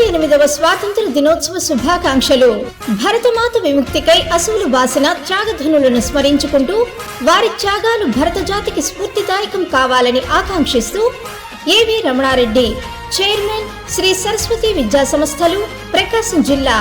ఎనిమిదవ స్వాతంత్ర దినోత్సవ శుభాకాంక్షలు. భరతమాత విముక్తికై అసువులు బాసిన త్యాగధనులను స్మరించుకుంటూ వారి త్యాగాలు భరత జాతికి స్ఫూర్తిదాయకం కావాలని ఆకాంక్షిస్తూ ఏవి రమణారెడ్డి చైర్మన్ శ్రీ సరస్వతి విద్యా సంస్థలు ప్రకాశం జిల్లా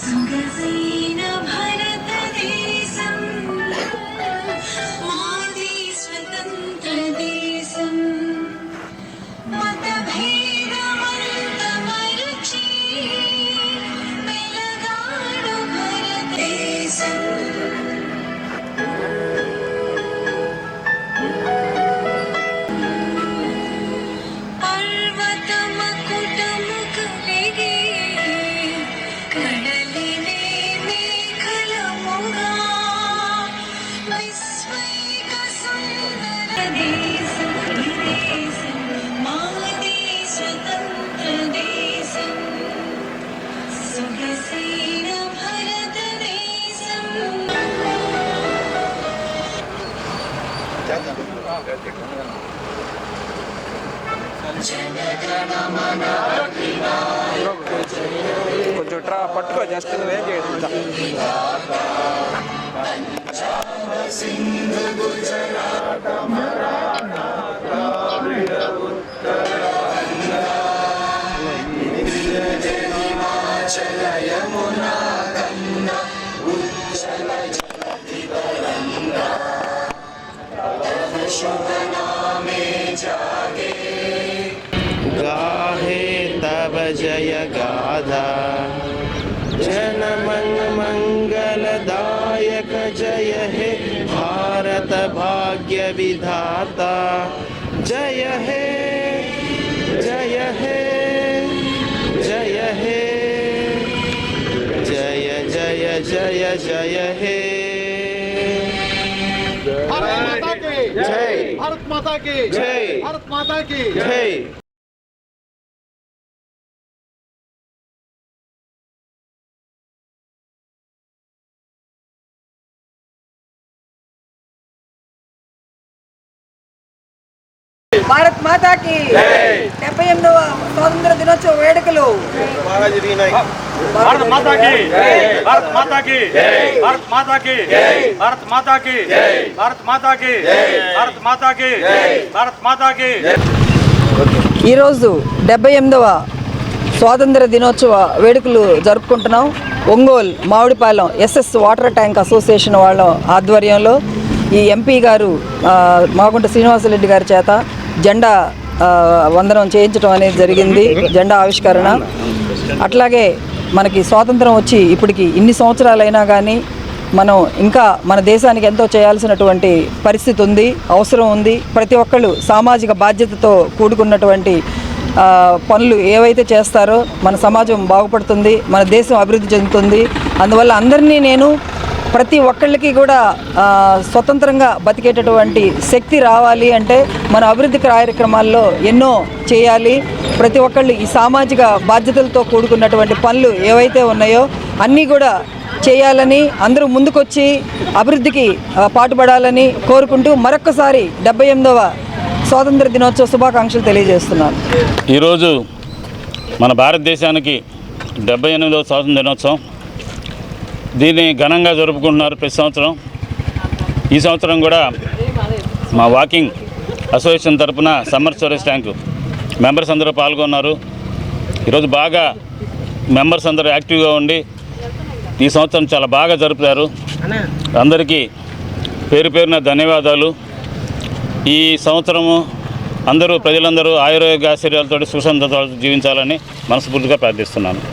సుగసీన కొంచెం ట్రా పట్టుకో జస్ట్ వేట్ गाधा मंगलदायक जय हे भारत भाग्य विधाता। जय हे जय हे जय हे। जय जय जय जय हे। भारत माता की। जय। भारत माता की। जय। भारत माता की। जय। భారత్ మాతాకి డెబ్బై ఎనిమిదవ స్వాతంత్ర దినోత్సవ వేడుకలు. మాతాకి భారత మాతాకి భారత మాతాకి భారత మాతాకి భారత మాతాకి భారత మాతాకి భారత మాతాకి ఈరోజు డెబ్బై ఎనిమిదవ స్వాతంత్ర దినోత్సవ వేడుకలు జరుపుకుంటున్నాం. Ongole Mamidipalem SS water tank association వాళ్ళ ఆధ్వర్యంలో ఈ ఎంపీ గారు మాగుంట శ్రీనివాసరెడ్డి గారి చేత జెండా వందనం చేయించడం అనేది జరిగింది. జెండా ఆవిష్కరణ. అట్లాగే మనకి స్వాతంత్రం వచ్చి ఇప్పటికి ఇన్ని సంవత్సరాలైనా కానీ మనం ఇంకా మన దేశానికి ఎంతో చేయాల్సినటువంటి పరిస్థితి ఉంది అవసరం ఉంది. ప్రతి ఒక్కళ్ళు సామాజిక బాధ్యతతో కూడుకున్నటువంటి పనులు ఏవైతే చేస్తారో మన సమాజం బాగుపడుతుంది మన దేశం అభివృద్ధి చెందుతుంది. అందువల్ల అందరినీ నేను ప్రతి ఒక్కళ్ళకి కూడా స్వతంత్రంగా బతికేటటువంటి శక్తి రావాలి అంటే మన అభివృద్ధి కార్యక్రమాల్లో ఎన్నో చేయాలి. ప్రతి ఒక్కళ్ళు ఈ సామాజిక బాధ్యతలతో కూడుకున్నటువంటి పనులు ఏవైతే ఉన్నాయో అన్నీ కూడా చేయాలని అందరూ ముందుకొచ్చి అభివృద్ధికి పాటుపడాలని కోరుకుంటూ మరొక్కసారి డెబ్బై ఎనిమిదవ స్వాతంత్ర దినోత్సవ శుభాకాంక్షలు తెలియజేస్తున్నాను. ఈరోజు మన భారతదేశానికి డెబ్బై ఎనిమిదవ స్వాతంత్ర దినోత్సవం. దీన్ని ఘనంగా జరుపుకుంటున్నారు ప్రతి సంవత్సరం. ఈ సంవత్సరం కూడా మా వాకింగ్ అసోసియేషన్ తరపున సమ్మర్ స్టోరేజ్ ట్యాంకు మెంబర్స్ అందరూ పాల్గొన్నారు. ఈరోజు బాగా మెంబర్స్ అందరూ యాక్టివ్గా ఉండి ఈ సంవత్సరం చాలా బాగా జరుపుతారు. అందరికీ పేరు పేరున ధన్యవాదాలు. ఈ సంవత్సరము అందరూ ప్రజలందరూ ఆయుర్వేద ఆశ్చర్యాలతో సుసంతతో జీవించాలని మనస్ఫూర్తిగా ప్రార్థిస్తున్నాను.